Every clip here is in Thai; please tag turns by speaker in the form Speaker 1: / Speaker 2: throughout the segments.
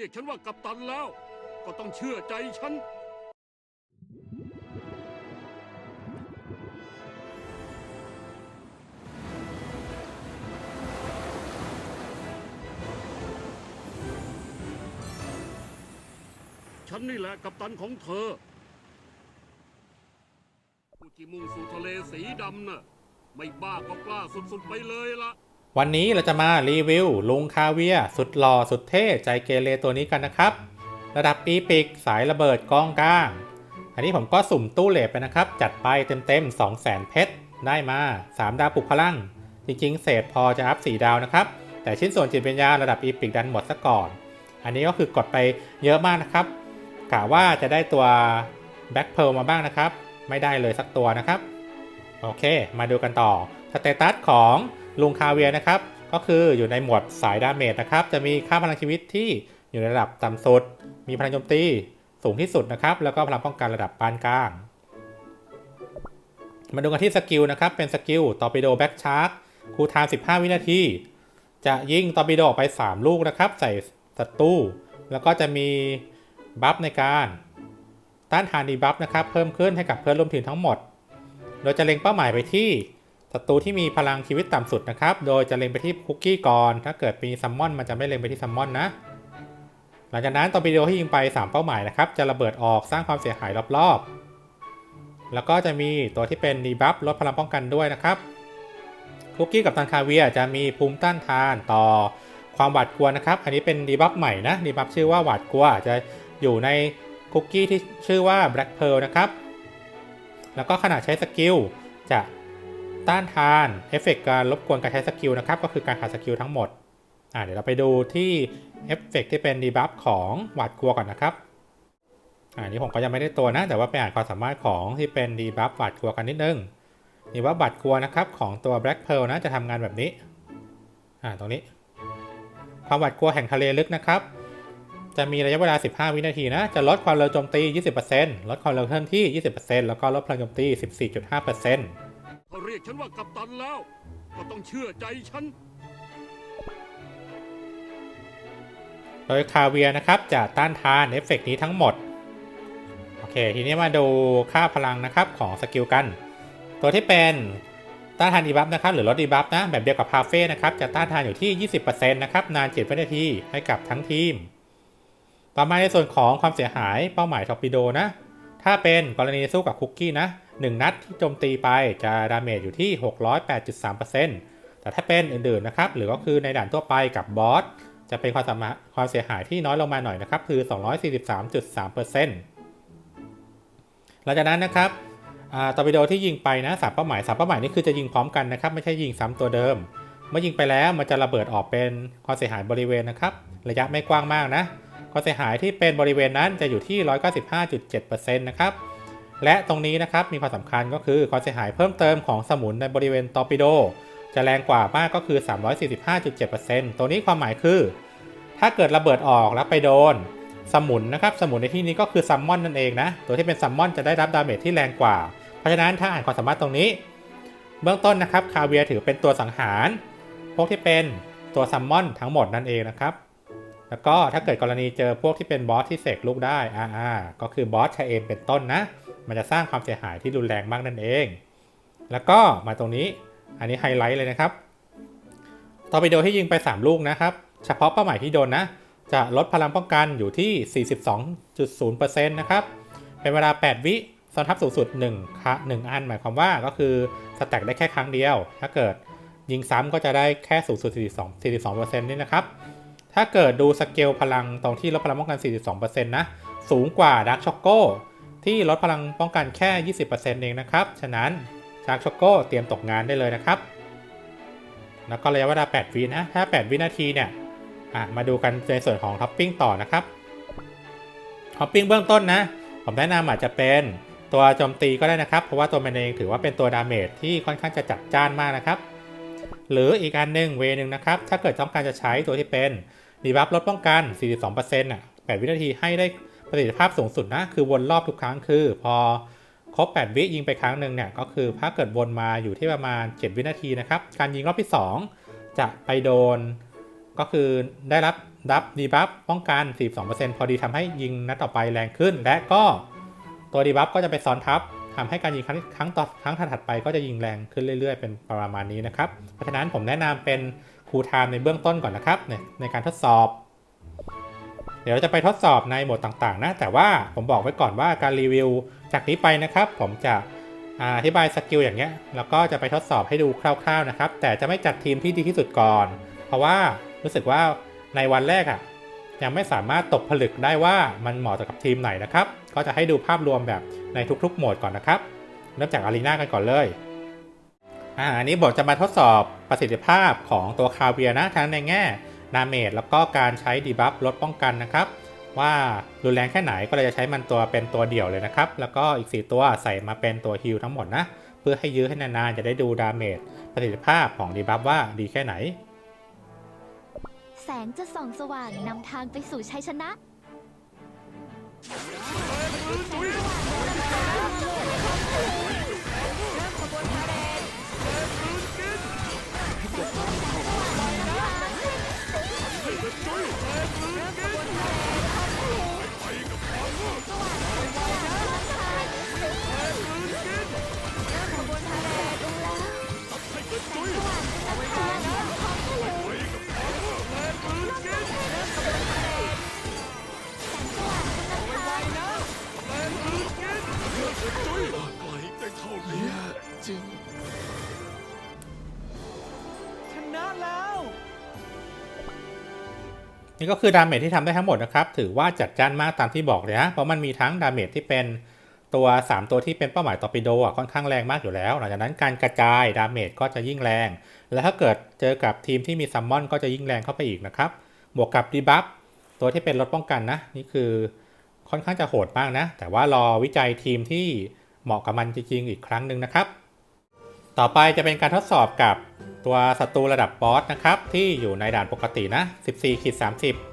Speaker 1: รียกฉันว่ากัปตันแล้ว ก็ต้องเชื่อใจฉัน ฉันนี่แหละกัปตันของเธอผู้ที่มุ่งสู่ทะเลสีดำน่ะ ไม่บ้าก็กล้าสุดๆไปเลยละ
Speaker 2: วันนี้เราจะมารีวิวลุงคาเวีย สุดหล่อสุดเท่ใจเกเรตัวนี้กันนะครับ ระดับอีพิกสายระเบิดกองกลาง อันนี้ผมก็สุ่มตู้เหล็ไปนะครับ จัดไปเต็มๆ 2 0 0 0 0 0 เพชร ได้มา 3 ดาวปลุกพลัง จริงๆ เศษพอจะอัพ 4 ดาวนะครับ แต่ชิ้นส่วนจิตวิญญาระดับอีพิกดันหมดซะก่อน อันนี้ก็คือกดไปเยอะมากนะครับกะว่าจะได้ตัวแบ็คเพลมาบ้างนะครับ ไม่ได้เลยสักตัวนะครับ โอเค มาดูกันต่อสเตตัสของ ลุงคาเวียร์นะครับ ก็คืออยู่ในหมวดสายดาเมจนะครับ จะมีค่าพลังชีวิตที่อยู่ในระดับต่ำสุด มีพลังโจมตีสูงที่สุดนะครับ แล้วก็พลังป้องกันระดับปานกลาง มาดูกันที่สกิลนะครับ เป็นสกิลตอร์ปิโดแบ็กชาร์กคูลไทม์15 วินาที จะยิงตอร์ปิโดออกไป 3 ลูกนะครับ ใส่ศัตรู แล้วก็จะมีบัฟในการต้านทานดีบัฟนะครับ เพิ่มขึ้นให้กับเพื่อนร่วมทีมทั้งหมด โดยจะเล็งเป้าหมายไปที่ ศัตรูที่มีพลังชีวิตต่ำสุดนะครับ โดยจะเล็งไปที่คุกกี้ก่อน ถ้าเกิดมีซัมมอนมันจะไม่เล็งไปที่ซัมมอนนะ หลังจากนั้นตอร์ปิโดที่ยิงไป 3 เป้าหมายนะครับ จะระเบิดออกสร้างความเสียหายรอบๆ แล้วก็จะมีตัวที่เป็นดีบัฟลดพลังป้องกันด้วยนะครับ คุกกี้กับตันคาเวียจะมีภูมิต้านทานต่อความหวาดกลัวนะครับ อันนี้เป็นดีบัฟใหม่นะ ดีบัฟชื่อว่าหวาดกลัวจะอยู่ในคุกกี้ที่ชื่อว่า Black Pearl นะครับ แล้วก็ขณะใช้สกิลจะ ต้านทานเอฟเฟกต์การรบกวนการใช้สกิลนะครับ ก็คือการขาดสกิลทั้งหมดอ่าเดี๋ยวเราไปดูที่เอฟเฟกต์ที่เป็นดีบัฟของหวาดกลัวก่อนนะครับอ่านี้ผมก็ยังไม่ได้ตัวนะ แต่ว่าไปอ่านความสามารถของที่เป็นดีบัฟหวาดกลัวกันนิดนึงดีบัฟหวาดกลัวนะครับของตัว Black Pearl นะจะทำงานแบบนี้อ่าตรงนี้ ความหวาดกลัวแห่งทะเลลึกนะครับ จะมีระยะเวลา 15 วินาทีนะ จะลดความเร็วโจมตี 20%ลดความเร็วเคลื่อนที่ 20%แล้วก็ลดพลังโจมตี 14.5%
Speaker 1: ถ้าเรียกฉันว่ากัปตันแล้ว ก็ต้องเชื่อใจฉัน
Speaker 2: โดยคาเวียนะครับจะต้านทานเอฟเฟกต์นี้ทั้งหมด โอเค ทีนี้มาดูค่าพลังนะครับของสกิลกัน ตัวที่เป็นต้านทานดีบัฟนะครับหรือลดดีบัฟนะแบบเดียวกับพาเฟ่นะครับจะต้านทานอยู่ที่ 20%นะครับนาน7วินาทีให้กับทั้งทีม ต่อมาในส่วนของความเสียหายเป้าหมายทอร์ปิโดนะ ถ้าเป็นกรณีสู้กับคุกกี้นะ 1 นัดที่โจมตีไปจะดาเมจอยู่ที่ 608.3%แต่ถ้าเป็นอื่นๆนะครับ หรือก็คือในด่านทั่วไปกับบอส จะเป็นความสามารถความเสียหายที่น้อยลงมาหน่อยนะครับ คือ 243.3%หลังจากนั้นนะครับตอร์ปิโดที่ยิงไปนะสามเป้าหมายสามเป้าหมายนี่คือจะยิงพร้อมกันนะครับ ไม่ใช่ยิงซ้ำตัวเดิม เมื่อยิงไปแล้วมันจะระเบิดออกเป็นความเสียหายบริเวณนะครับ ระยะไม่กว้างมากนะความเสียหายที่เป็นบริเวณนั้นจะอยู่ที่ 195.7%นะครับ และตรงนี้นะครับมีความสำคัญก็คือความเสียหายเพิ่มเติมของสมุนในบริเวณตอร์ปิโด จะแรงกว่ามากก็คือ 345.7%ตัวนี้ความหมายคือ ถ้าเกิดระเบิดออกแล้วไปโดน สมุนนะครับสมุนในที่นี้ก็คือซัมมอนนั่นเองนะ ตัวที่เป็นซัมมอนจะได้รับดาเมจที่แรงกว่า เพราะฉะนั้นถ้าอ่านความสามารถตรงนี้ เบื้องต้นนะครับคาเวียถือเป็นตัวสังหาร พวกที่เป็นตัวซัมมอนทั้งหมดนั่นเองนะครับแล้วก็ถ้าเกิดกรณีเจอพวกที่เป็นบอสที่เสกลูกได้อ่าอ่าก็คือบอสชาเอมเป็นต้นนะ มันจะสร้างความเสียหายที่รุนแรงมากนั่นเอง แล้วก็มาตรงนี้ อันนี้ไฮไลท์เลยนะครับตอร์ปิโดที่ยิงไป 3 ลูกนะครับ เฉพาะเป้าหมายที่โดนนะ จะลดพลังป้องกันอยู่ที่ 42.0%นะครับ เป็นเวลา 8 วิซ้อนทับสูงสุด1คะ1อัน หมายความว่าก็คือสแต็กได้แค่ครั้งเดียว ถ้าเกิดยิงซ้ำก็จะได้แค่สูงสุด 42 42%นี่นะครับ ถ้าเกิดดูสเกลพลังตรงที่ลดพลังป้องกัน 42%นะ สูงกว่าดักช็อกโก ที่ลดพลังป้องกันแค่ 20%เองนะครับ ฉะนั้นดักช็อกโกเตรียมตกงานได้เลยนะครับ แล้วก็ระยะเวลา 8 วินะถ้า 8 วินาทีเนี่ยอะมาดูกันในส่วนของท็อปปิ้งต่อนะครับท็อปปิ้งเบื้องต้นนะ ผมแนะนำอาจจะเป็นตัวโจมตีก็ได้นะครับ เพราะว่าตัวมันเองถือว่าเป็นตัวดาเมจที่ค่อนข้างจะจัดจ้านมากนะครับ หรืออีกอันหนึ่งเวนึงนะครับ ถ้าเกิดต้องการจะใช้ตัวที่เป็นดีบัฟลดป้องกัน 42%อะ8วินาทีให้ได้ ประสิทธิภาพสูงสุดนะคือวนรอบทุกครั้งคือ พอครบ 8 วิยิงไปครั้งหนึ่งเนี่ยก็คือถ้าเกิดวนมาอยู่ที่ประมาณ 7 วินาทีนะครับการยิงรอบที่ 2 จะไปโดน ก็คือได้รับดับดีบัฟป้องกัน 42%พอดีทำให้ยิงนัดต่อไปแรงขึ้น และก็ตัวดีบัฟก็จะไปซ้อนทับทำให้การยิงครั้งครั้งต่อครั้งถัดไปก็จะยิงแรงขึ้นเรื่อย ๆ เป็นประมาณนี้นะครับ เพราะฉะนั้นผมแนะนำเป็นคูลไทม์ในเบื้องต้นก่อนนะครับในในการทดสอบ เดี๋ยวเราจะไปทดสอบในโหมดต่างๆ นะ แต่ว่าผมบอกไว้ก่อนว่าการรีวิวจากนี้ไปนะครับ ผมจะอธิบายสกิลอย่างเงี้ย แล้วก็จะไปทดสอบให้ดูคร่าวๆนะครับ แต่จะไม่จัดทีมที่ดีที่สุดก่อน เพราะว่ารู้สึกว่าในวันแรกอะ่ะยังไม่สามารถตกผลึกได้ว่ามันเหมาะกับทีมไหนนะครับ ก็จะให้ดูภาพรวมแบบในทุกๆโหมดก่อนนะครับ เริ่มจากอารีนากันก่อนเลยอ่าอันนี้ผมจะมาทดสอบประสิทธิภาพของตัวคาเวียนะทั้งในแง่ ดาเมจแล้วก็การใช้ดีบัฟลดป้องกันนะครับ ว่ารุนแรงแค่ไหนก็เลยจะใช้มันตัวเป็นตัวเดี่ยวเลยนะครับ แล้วก็อีก 4 ตัวใส่มาเป็นตัวฮิลทั้งหมดนะ เพื่อให้ยื้อให้นานๆจะได้ดูดาเมจประสิทธิภาพของดีบัฟว่าดีแค่ไหน
Speaker 3: แสงจะส่องสว่างนำทางไปสู่ชัยชนะ
Speaker 4: ชนะแล้ว
Speaker 2: นี่ก็คือดาเมจที่ทำได้ทั้งหมดนะครับ ถือว่าจัดจ้านมากตามที่บอกเลยนะเพราะมันมีทั้งดาเมจที่เป็นตัว 3 ตัวที่เป็นเป้าหมายตอร์ปิโดอะค่อนข้างแรงมากอยู่แล้ว หลังจากนั้นการกระจายดาเมจก็จะยิ่งแรง แล้วถ้าเกิดเจอกับทีมที่มีซัมมอนก็จะยิ่งแรงเข้าไปอีกนะครับบวกกับดีบัฟตัวที่เป็นลดป้องกันนะ นี่คือค่อนข้างจะโหดมากนะ แต่ว่ารอวิจัยทีมที่เหมาะกับมันจริงๆอีกครั้งหนึ่งนะครับ ต่อไปจะเป็นการทดสอบกับตัวศัตรูระดับบอสนะครับ ที่อยู่ในด่านปกตินะ
Speaker 3: 14-30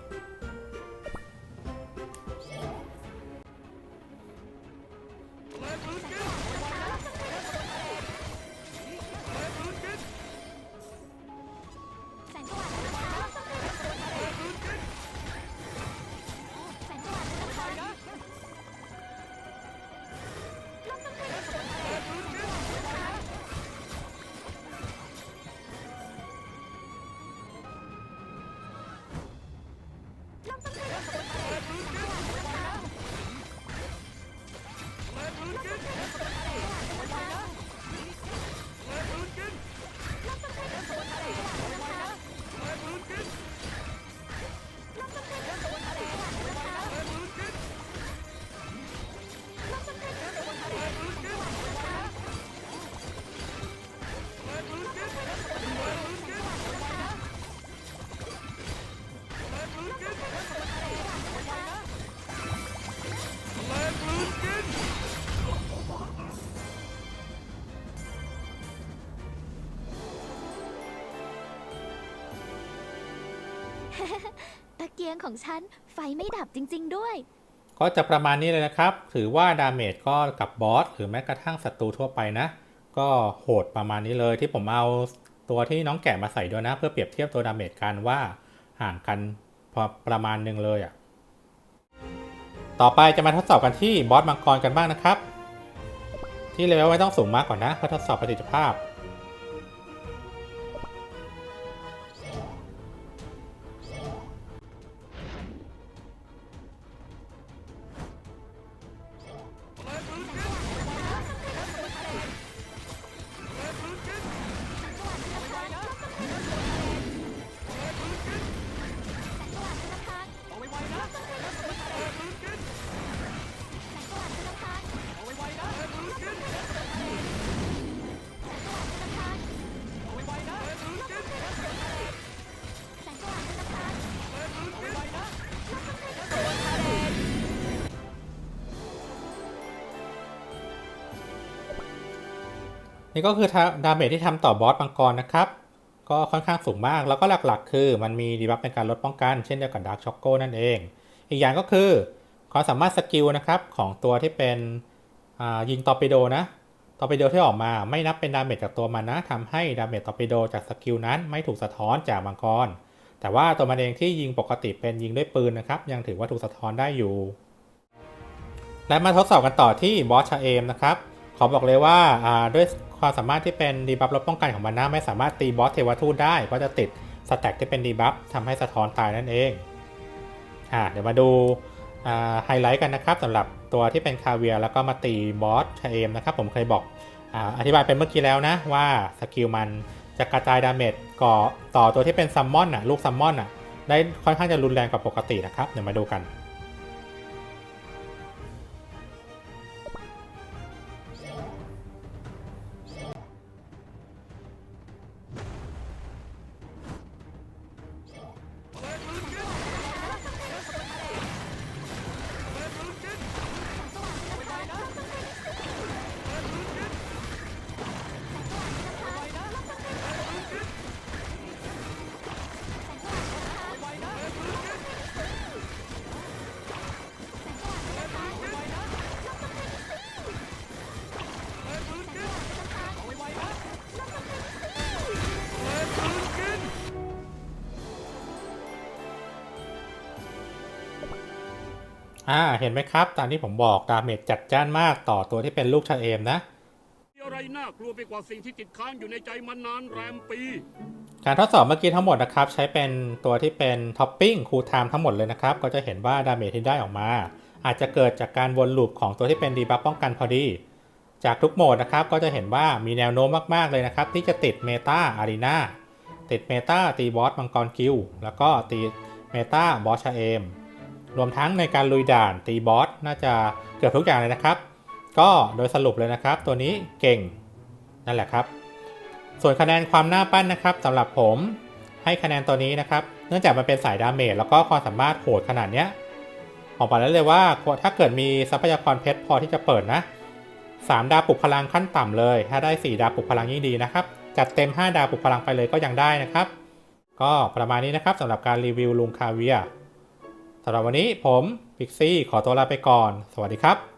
Speaker 3: เกียงของฉัน ไฟไม่ดับจริง ๆ ด้วย
Speaker 2: ก็จะประมาณนี้เลยนะครับ ถือว่าดาเมจก็กับบอสหรือแม้กระทั่งศัตรูทั่วไปนะ ก็โหดประมาณนี้เลยที่ผมเอาตัวที่น้องแกะมาใส่ด้วยนะ เพื่อเปรียบเทียบตัวดาเมจกันว่าห่างกันพอประมาณหนึ่งเลยอะ่ะ ต่อไปจะมาทดสอบกันที่บอสมังกรกันบ้างนะครับ ที่เลเวลไม่ต้องสูงมากกว่านะเพื่อทดสอบประสิทธิภาพ นี่ก็คือดาเมจที่ทำต่อบอสมังกรนะครับ ก็ค่อนข้างสูงมากแล้วก็หลักๆ คือมันมีดีบัฟในการลดป้องกัน เช่นเดียวกับดาร์กช็อกโกนั่นเอง อีกอย่างก็คือความสามารถสกิลนะครับของตัวที่เป็นยิงตอร์ปิโดนะตอร์ปิโดที่ออกมาไม่นับเป็นดาเมจจากตัวมันนะทำให้ดาเมจตอร์ปิโดจากสกิลนั้นไม่ถูกสะท้อนจากมังกร แต่ว่าตัวมันเองที่ยิงปกติเป็นยิงด้วยปืนนะครับ ยังถือว่าถูกสะท้อนได้อยู่ และมาทดสอบกันต่อที่บอสชาเอมนะครับ ขอบอกเลยว่าด้วย ความสามารถที่เป็นดีบัฟลดป้องกันของมันนะไม่สามารถตีบอสเทวทูตได้เพราะจะติดสแต็กที่เป็นดีบัฟทำให้สะท้อนตายนั่นเองอ่าเดี๋ยวมาดูไฮไลท์กันนะครับสำหรับตัวที่เป็นคาเวียร์แล้วก็มาตีบอสเอมนะครับผมเคยบอกออธิบายเป็นเมื่อกี้แล้วนะว่าสกิลมันจะกระจายดาเมจก่อต่อตัวที่เป็นซัมมอนอะลูกซัมมอนอะได้ค่อนข้างจะรุนแรงกว่าปกตินะครับเดี๋ยวมาดูกัน อ่า เห็นไหมครับ ตามที่ผมบอกดาเมจจัดจ้านมากต่อตัวที่เป็นลูกชาเอมนะ
Speaker 1: มีอะไรน่ากลัวไปกว่าสิ่งที่ติดค้างอยู่ในใจมานานแรมปี
Speaker 2: การทดสอบเมื่อกี้ทั้งหมดนะครับ ใช้เป็นตัวที่เป็นท็อปปิ้งคูลไทม์ทั้งหมดเลยนะครับ ก็จะเห็นว่าดาเมจที่ได้ออกมา อาจจะเกิดจากการวนลูปของตัวที่เป็นดีบัฟป้องกันพอดี จากทุกโหมดนะครับก็จะเห็นว่ามีแนวโน้มมากๆเลยนะครับ ที่จะติดเมตาอารีนาติดเมตาตีบอสมังกรกิลแล้วก็ตีเมตาบอสชาเอม รวมทั้งในการลุยด่านตีบอสน่าจะเกือบทุกอย่างเลยนะครับ ก็โดยสรุปเลยนะครับ ตัวนี้เก่งนั่นแหละครับ ส่วนคะแนนความน่าปั้นนะครับสำหรับผมให้คะแนนตัวนี้นะครับ เนื่องจากมันเป็นสายดาเมจแล้วก็ความสามารถโหดขนาดเนี้ยบอกไปแล้วเลยว่าถ้าเกิดมีทรัพยากรเพชรพอที่จะเปิดนะ3ดาวปลุกพลังขั้นต่ำเลย ถ้าได้ 4 ดาวปลุกพลังยิ่งดีนะครับ จัดเต็ม 5 ดาวปลุกพลังไปเลยก็ยังได้นะครับ ก็ประมาณนี้นะครับสำหรับการรีวิวลุงคาเวีย สำหรับวันนี้ผมพิกซี่ขอตัวลาไปก่อน สวัสดีครับ